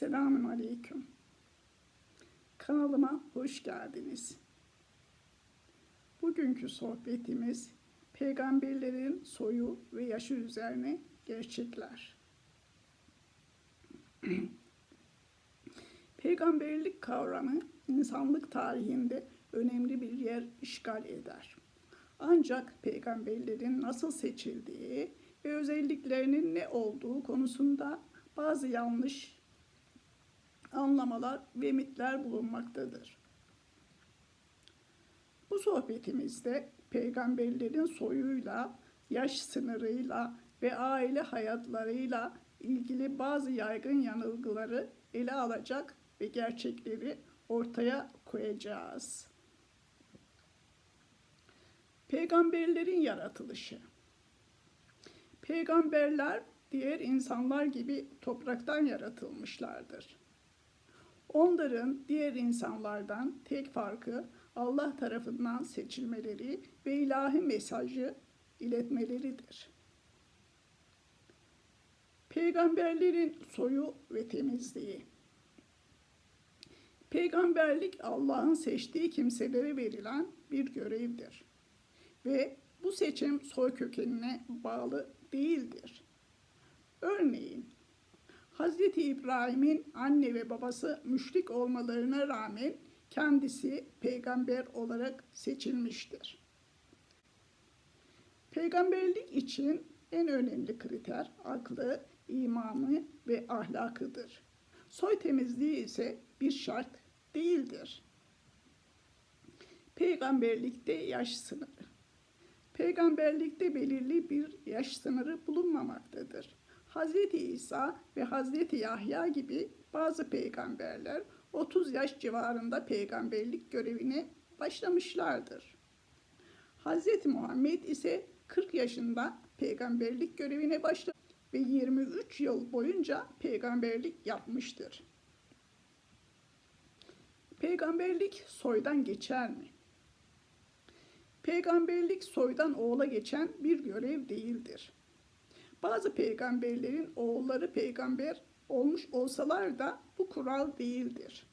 Selamun Aleyküm. Kanalıma hoş geldiniz. Bugünkü sohbetimiz peygamberlerin soyu ve yaşı üzerine gerçekler. Peygamberlik kavramı insanlık tarihinde önemli bir yer işgal eder. Ancak peygamberlerin nasıl seçildiği ve özelliklerinin ne olduğu konusunda bazı yanlış anlamalar ve mitler bulunmaktadır. Bu sohbetimizde peygamberlerin soyuyla, yaş sınırıyla ve aile hayatlarıyla ilgili bazı yaygın yanılgıları ele alacak ve gerçekleri ortaya koyacağız. Peygamberlerin yaratılışı Peygamberler diğer insanlar gibi topraktan yaratılmışlardır. Onların diğer insanlardan tek farkı Allah tarafından seçilmeleri ve ilahi mesajı iletmeleridir. Peygamberlerin soyu ve temizliği Peygamberlik Allah'ın seçtiği kimselere verilen bir görevdir. Ve bu seçim soy kökenine bağlı değildir. Örneğin Hz. İbrahim'in anne ve babası müşrik olmalarına rağmen kendisi peygamber olarak seçilmiştir. Peygamberlik için en önemli kriter aklı, imanı ve ahlakıdır. Soy temizliği ise bir şart değildir. Peygamberlikte yaş sınırı. Peygamberlikte belirli bir yaş sınırı bulunmamaktadır. Hz. İsa ve Hz. Yahya gibi bazı peygamberler 30 yaş civarında peygamberlik görevine başlamışlardır. Hz. Muhammed ise 40 yaşında peygamberlik görevine başladı ve 23 yıl boyunca peygamberlik yapmıştır. Peygamberlik soydan geçer mi? Peygamberlik soydan oğula geçen bir görev değildir. Bazı peygamberlerin oğulları peygamber olmuş olsalar da bu kural değildir.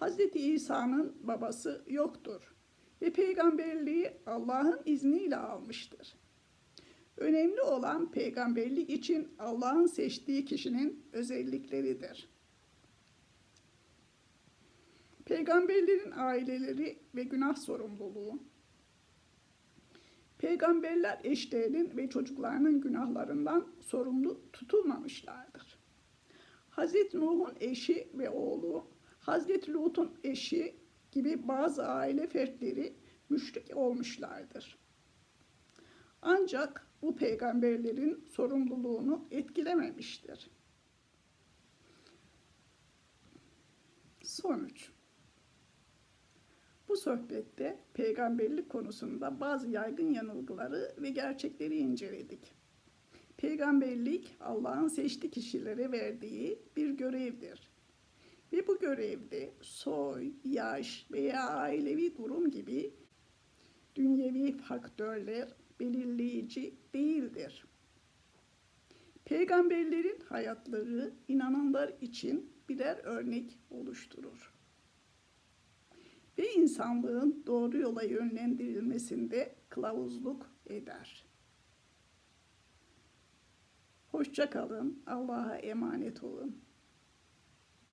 Hz. İsa'nın babası yoktur ve peygamberliği Allah'ın izniyle almıştır. Önemli olan peygamberlik için Allah'ın seçtiği kişinin özellikleridir. Peygamberlerin aileleri ve günah sorumluluğu Peygamberler eşlerinin ve çocuklarının günahlarından sorumlu tutulmamışlardır. Hazreti Nuh'un eşi ve oğlu, Hazreti Lut'un eşi gibi bazı aile fertleri müşrik olmuşlardır. Ancak bu peygamberlerin sorumluluğunu etkilememiştir. Sonuç bu sohbette peygamberlik konusunda bazı yaygın yanılgıları ve gerçekleri inceledik. Peygamberlik Allah'ın seçtiği kişilere verdiği bir görevdir. Ve bu görevde soy, yaş veya ailevi durum gibi dünyevi faktörler belirleyici değildir. Peygamberlerin hayatları inananlar için birer örnek oluşturur ve insanlığın doğru yola yönlendirilmesinde kılavuzluk eder. Hoşça kalın, Allah'a emanet olun.